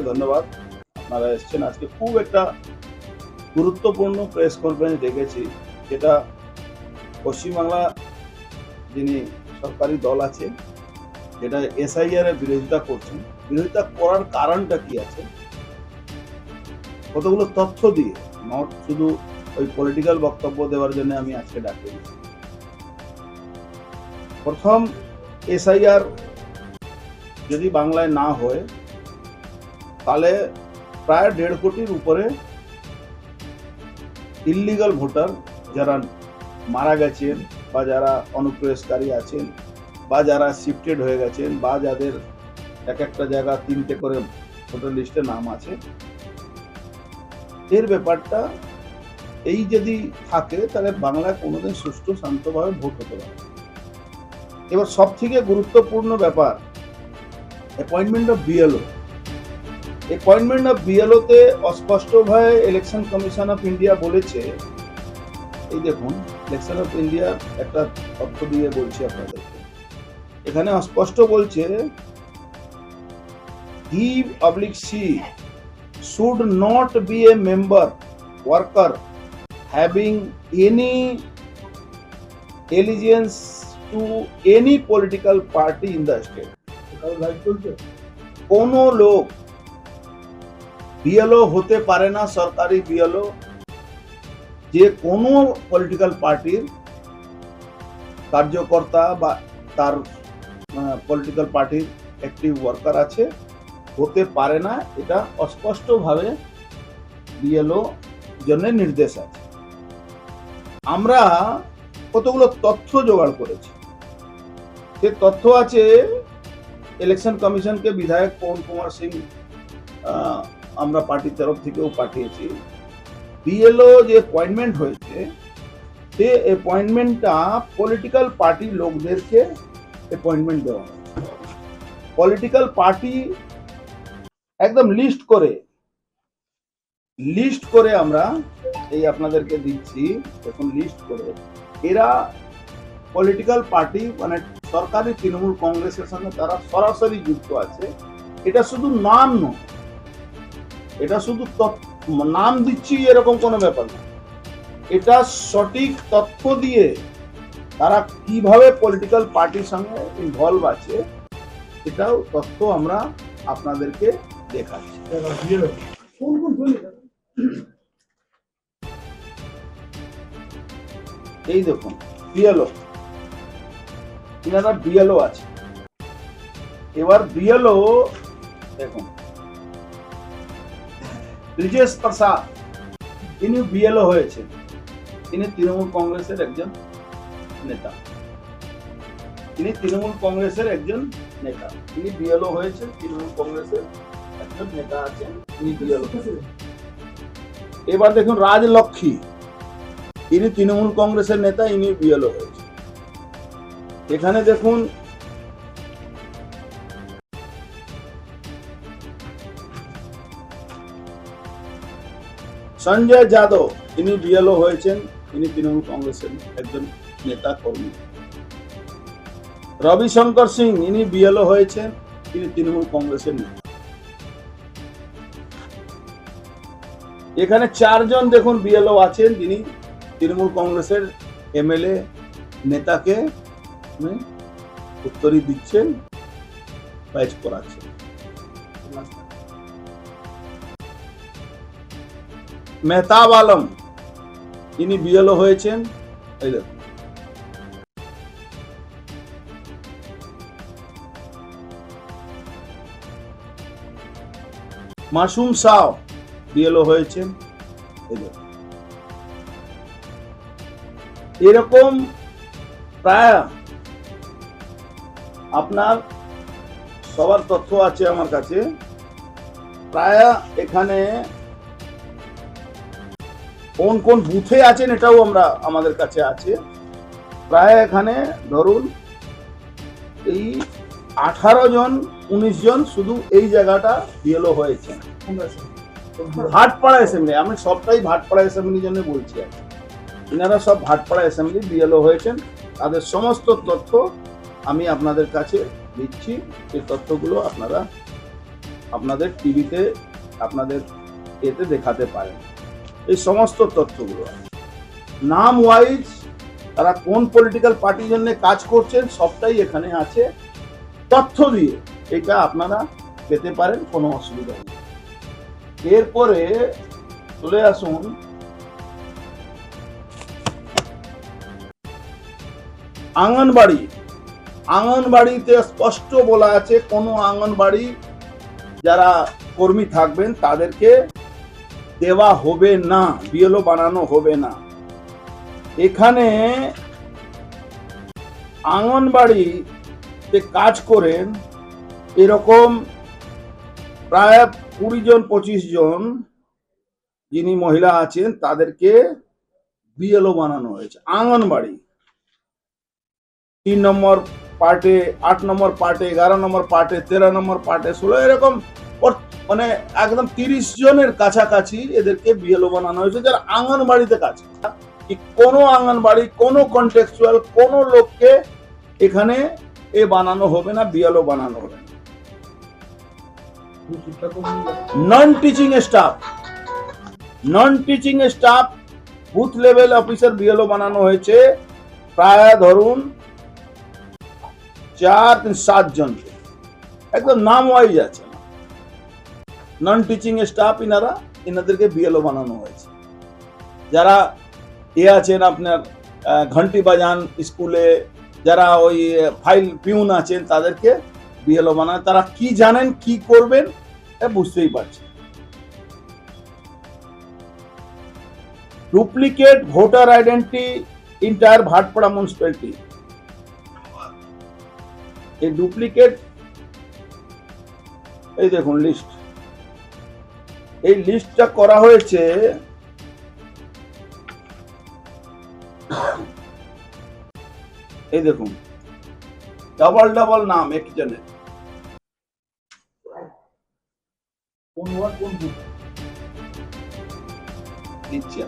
আপনাদেরকে ধন্যবাদ। আপনারা এসছেন। আজকে খুব একটা গুরুত্বপূর্ণ প্রেস কনফারেন্স দেখেছি, যেটা পশ্চিমবাংলা যিনি সরকারি দল আছে, যেটা এসআইআর এর বিরোধিতা করছেন, বিরোধিতা করার কারণটা কি আছে? কতগুলো তথ্য দিয়ে নট শুধু ওই পলিটিক্যাল বক্তব্য দেওয়ার জন্য আমি আজকে ডাকি প্রথম এসআইআর যদি বাংলায় না হয় তাহলে প্রায় দেড় কোটির উপরে ইল্লিগাল ভোটার যারা মারা গেছেন বা যারা অনুপ্রবেশকারী আছেন বা যারা শিফটেড হয়ে গেছেন বা যাদের এক একটা জায়গা তিনটে করে ভোটার লিস্টে নাম আছে, এর ব্যাপারটা এই যদি থাকে তাহলে বাংলায় কোনোদিন সুষ্ঠু শান্তভাবে ভোট হতে পারে। এবার সব থেকে গুরুত্বপূর্ণ ব্যাপার appointment of BLO appointment of বিএলওতে অস্পষ্টভাবে ইলেকশন কমিশন অফ ইন্ডিয়া বলেছে। এই দেখুন ইলেকশন অফ ইন্ডিয়া একটা তথ্য দিয়ে বলছি আপনাদেরকে। এখানে অস্পষ্ট বলছে he public C should not be a member worker having any allegiance to any political party in the state কোনো লোক বিএলও হতে পারে না, সরকারি বিএলও যে কোনো পলিটিক্যাল পার্টির কার্যকর্তা বা তার পলিটিক্যাল পার্টির অ্যাক্টিভ ওয়ার্কার আছে, হতে পারে না, এটা অস্পষ্টভাবে বিএলও জন্য নির্দেশ আছে। আমরা কতগুলো তথ্য জোগাড় করেছি। সে তথ্য আছে ইলেকশন কমিশনকে বিধায়ক পবন কুমার সিং আমরা পার্টির তরফ থেকেও পাঠিয়েছি। বিএলও যে অ্যাপয়েন্টমেন্ট হয়েছে, সে অ্যাপয়েন্টমেন্টটা পলিটিক্যাল পার্টি লোকদেরকে অ্যাপয়েন্টমেন্ট দেওয়া পলিটিক্যাল পার্টি একদম লিস্ট করে লিস্ট করে আমরা এই আপনাদেরকে দিচ্ছি এখন লিস্ট করে। এরা পলিটিক্যাল পার্টি মানে সরকারি তৃণমূল কংগ্রেসের সঙ্গে তারা সরাসরি যুক্ত আছে। এটা শুধু নাম নয় এটা শুধু নাম দিচ্ছি এরকম কোনো ব্যাপার না। এটা সঠিক তথ্য দিয়ে তারা কীভাবে পলিটিক্যাল পার্টির সঙ্গে ইনভলভ আছে এটাও তথ্য আমরা আপনাদেরকে দেখাচ্ছি। এই দেখুন বিএলও এনারা বিএলও আছে। এবার বিএলও দেখুন ব্রিজেশ প্রসাদ। ইনি বিএলও হয়েছে তিনি তৃণমূল কংগ্রেসের একজন নেতা। তিনি তৃণমূল কংগ্রেসের একজন নেতা। তিনি বিএলও হয়েছেন, তৃণমূল কংগ্রেসের একজন নেতা আছেন তিনি বিএলও এবার দেখুন রাজলক্ষ্মী। ইনি তৃণমূল কংগ্রেসের নেতা, ইনি বিএলও হয়েছে এখানে দেখুন সঞ্জয় যাদব তিনি বিএলও হয়েছেন তিনি তৃণমূল কংগ্রেসের একজন নেতা কর্মী। রবিশঙ্কর সিং, ইনি বিএলও হয়েছেন তিনি তৃণমূল কংগ্রেসের নেতা। এখানে চারজন দেখুন বিএলও আছেন, যিনি তৃণমূল কংগ্রেসের এমএলএ নেতাকে উত্তরই দিচ্ছেন ব্যাচ করাচ্ছেন। মেহতাব আলম তিনি বিএলও হয়েছেন। এই মাসুম সাও বিএলও হয়েছেন। এরকম প্রায় আপনার সবার তথ্য আছে আমার কাছে। প্রায় এখানে কোন কোন বুথে আছেন এটাও আমরা আমাদের কাছে আছে। প্রায় এখানে ধরুন এই আঠারো জন, উনিশ জন শুধু এই জায়গাটা বিএলও হয়েছে। ভাটপাড়া অ্যাসেম্বলি আমি সবটাই ভাটপাড়া অ্যাসেম্বলির জন্য বলছি এনারা সব ভাটপাড়া অ্যাসেম্বলি বিএলও হয়েছেন। তাদের সমস্ত তথ্য আমি আপনাদের কাছে দিচ্ছি। এই তথ্যগুলো আপনারা আপনাদের টিভিতে আপনাদের এতে দেখাতে পারেন। এই সমস্ত তথ্যগুলো। নাম ওয়াইজ তারা কোন পলিটিক্যাল পার্টির জন্য কাজ করছেন, সবটাই এখানে আছে। তথ্য দিয়ে এটা আপনারা পেতে পারেন, কোনো অসুবিধা নেই। এরপরে চলে আসুন। আঙ্গনবাড়ি। আঙ্গনবাড়িতে স্পষ্ট বলা আছে, কোনো আঙ্গনবাড়ি যারা কর্মী থাকবেন তাদেরকে দেওয়া হবে না, বিএলও বানানো হবে না। এখানে আঙ্গনবাড়িতে কাজ করেন এরকম প্রায় কুড়ি জন, পঁচিশ জন যিনি মহিলা আছেন, তাদেরকে বিএলও বানানো হয়েছে। আঙ্গনবাড়ি তিন নম্বর পার্টে, আট নম্বর পার্টে, এগারো নম্বর পার্টে, তেরো নম্বর পার্টে, ষোলো, এরকম মানে একদম তিরিশ জনের কাছাকাছি এদেরকে বিএলও বানানো হয়েছে, যারা আঙ্গনবাড়িতে কাজ করে। কি কোনো আঙ্গনবাড়ি, কোনো কন্টেক্সুয়াল কোনো লোককে এখানে এ বানানো হবে না, বিএলও বানানো হবে না। Non teaching staff non teaching staff booth level officer BLO বানানো হয়েছে, প্রায় ধরুন চার, তিন, সাত জনকে। একদম নাম ওয়াইজ আছে। নন টিচিং স্টাফ ইনারা, ইনাদেরকে বিএলও বানানো হয়েছে। যারা এ আছেন আপনার ঘন্টি বাজান স্কুলে, যারা ওই ফাইল পিউন আছেন, তাদেরকে বিএলও বানায় তারা কি জানেন, কি করবেন বুঝতেই পারছি duplicate voter identity entire Bhatpara municipality এই ডুপ্লিকেট এই দেখুন লিস্ট এই লিস্টটা করা হয়েছে এই দেখুন ডাবল ডাবল নাম একজনের কোন ওয়ার্ড কোন দিচ্ছি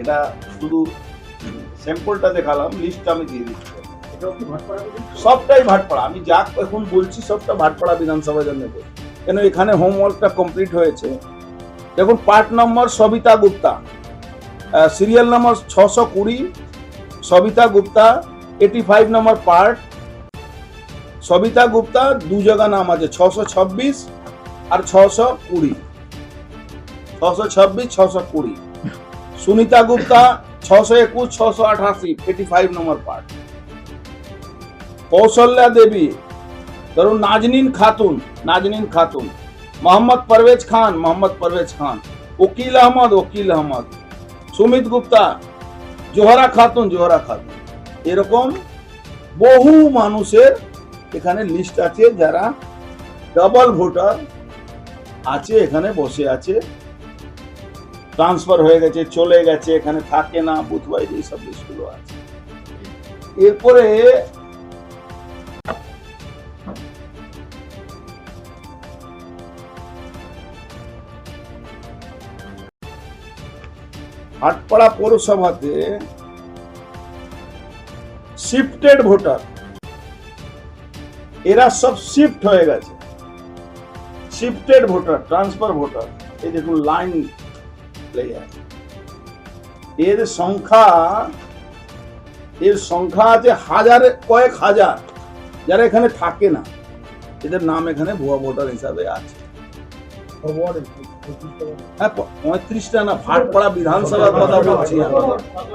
এটা শুধু স্যাম্পলটা দেখালাম লিস্টটা আমি দিয়ে দিচ্ছি। সবটাই ভাটপাড়া। আমি যা এখন বলছি সবটা ভাটপাড়া বিধানসভা জন্য বলছি। কেন এখানে হোমওয়ার্কটা কমপ্লিট হয়েছে? দেখুন part number Sabita Gupta. Serial number ছশো কুড়ি, Sabita Gupta eighty five number part Sabita Gupta, দু জায়গা নাম আছে, ছশো ছাব্বিশ আর ছশো কুড়ি। ছশো ছাব্বিশ, ছশো কুড়ি। সুনিতা গুপ্তা, ছশো একুশ, ছশো আঠাশি eighty five number part Kaushalya Devi ধরুন নাজনীন খাতুন নাজনীন খাতুন, মোহাম্মদ পারভেজ খান, মোহাম্মদ পারভেজ খান ওকিল আহমদ ওকিল আহমদ, সুমিত গুপ্তা, জোহরা খাতুন জোহরা খাতুন। এরকম বহু মানুষের এখানে লিস্ট আছে যারা ডাবল ভোটার আছে, এখানে বসে আছে। ট্রান্সফার হয়ে গেছে, চলে গেছে, এখানে থাকে না বুথ ওয়াইজ এইসব লিস্টগুলো আছে। এরপরে হাটপাড়া পৌরসভাতে শিফটেড ভোটার এরা সব শিফট হয়ে গেছে। শিফটেড ভোটার ট্রান্সফার ভোটার এই দেখুন লাইন এর সংখ্যা এর সংখ্যা আছে হাজার কয়েক হাজার। যারা এখানে থাকে না, এদের নাম এখানে ভুয়া ভোটার হিসাবে আছে। হ্যাঁ পঁয়ত্রিশটা না, ভাটপাড়া বিধানসভার কথা বলছি।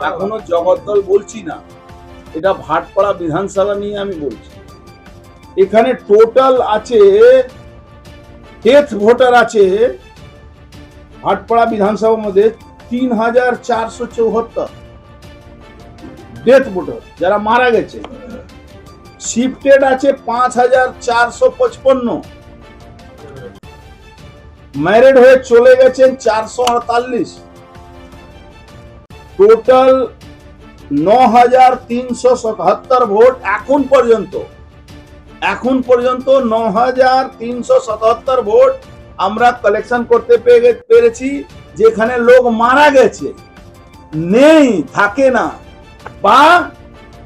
এখনও জগদ্দল বলছি না। এটা ভাটপাড়া বিধানসভা নিয়ে আমি বলছি। এখানে টোটাল আছে ডেথ ভোটার আছে, ভাটপাড়া বিধানসভার মধ্যে তিন হাজার চারশো চৌহত্তর ডেথ ভোটার যারা মারা গেছে। শিফটেড আছে পাঁচ হাজার চারশো পঁচপন্ন। ম্যারিড হয়ে চলে গেছেন চারশো আটতাল্লিশ। টোটাল ন হাজার তিনশো সাতাত্তর ভোট এখন পর্যন্ত। এখন পর্যন্ত ন হাজার তিনশো সাতাত্তর ভোট আমরা কালেকশন করতে পেরে- পেরেছি, যেখানে লোক মারা গেছে। নেই, থাকে না, বা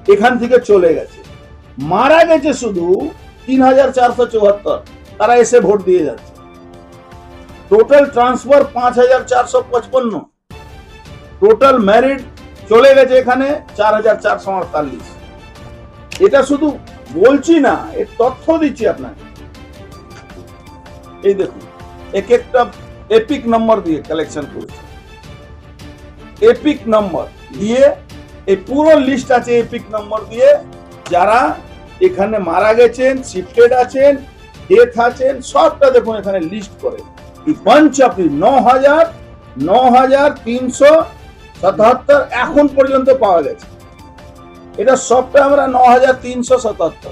এখান থেকে চলে গেছে। মারা গেছে শুধু তিন হাজার চারশো চুয়াত্তর। তারা এসে ভোট দিয়ে যাচ্ছে। টোটাল ট্রান্সফার পাঁচ হাজার চারশো পঁচপন্ন। টোটাল ম্যারিড চলে গেছে এখানে চার হাজার চারশো আটতাল্লিশ। এটা শুধু বলছি না, এর তথ্য দিচ্ছি আপনাকে। এই দেখুন, এক একটা এপিক নম্বর দিয়ে কালেকশন করেছে। এপিক নম্বর দিয়ে, এই পুরো লিস্ট আছে এপিক নম্বর দিয়ে। যারা এখানে মারা গেছেন শিফটেড আছেন ডেথ আছেন, সবটা দেখুন এখানে লিস্ট করে। এই পাঞ্চ আপনি ন হাজার ন হাজার তিনশো সাতাত্তর এখন পর্যন্ত পাওয়া গেছে। এটা সবটা আমরা ন হাজার তিনশো সাতাত্তর।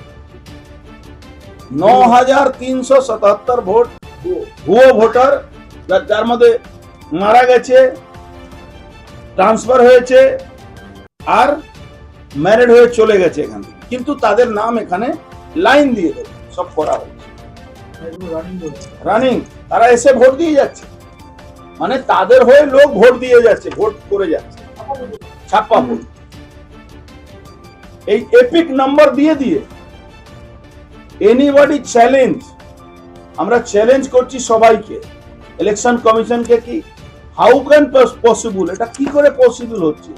ন হাজার তিনশো সাতাত্তর ভোট ভুয়ো ভোটার, যার- মধ্যে মারা গেছে, ট্রান্সফার হয়েছে, আর ম্যারিড হয়ে চলে গেছে এখান কিন্তু তাদের নাম এখানে লাইন দিয়ে দেবে, সব করা হয়েছে। রানিং তারা এসে ভোট দিয়ে যাচ্ছে। মানে তাদের হয়ে লোক ভোট দিয়ে যাচ্ছে, ভোট করে যাচ্ছে। ছাপ্পা ভোট। এই এপিক নাম্বার দিয়ে দিয়ে এনিবডি চ্যালেঞ্জ আমরা চ্যালেঞ্জ করছি সবাইকে। ইলেকশন কমিশনকে কি হাউ ক্যান পসিবল এটা কি করে পসিবল হচ্ছে?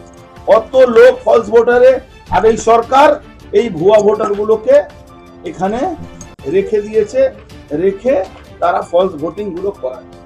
অত লোক ফলস ভোটারে আর এই সরকার এই ভুয়া ভোটার গুলোকে এখানে রেখে দিয়েছে। রেখে তারা ফলস ভোটিংগুলো করাচ্ছে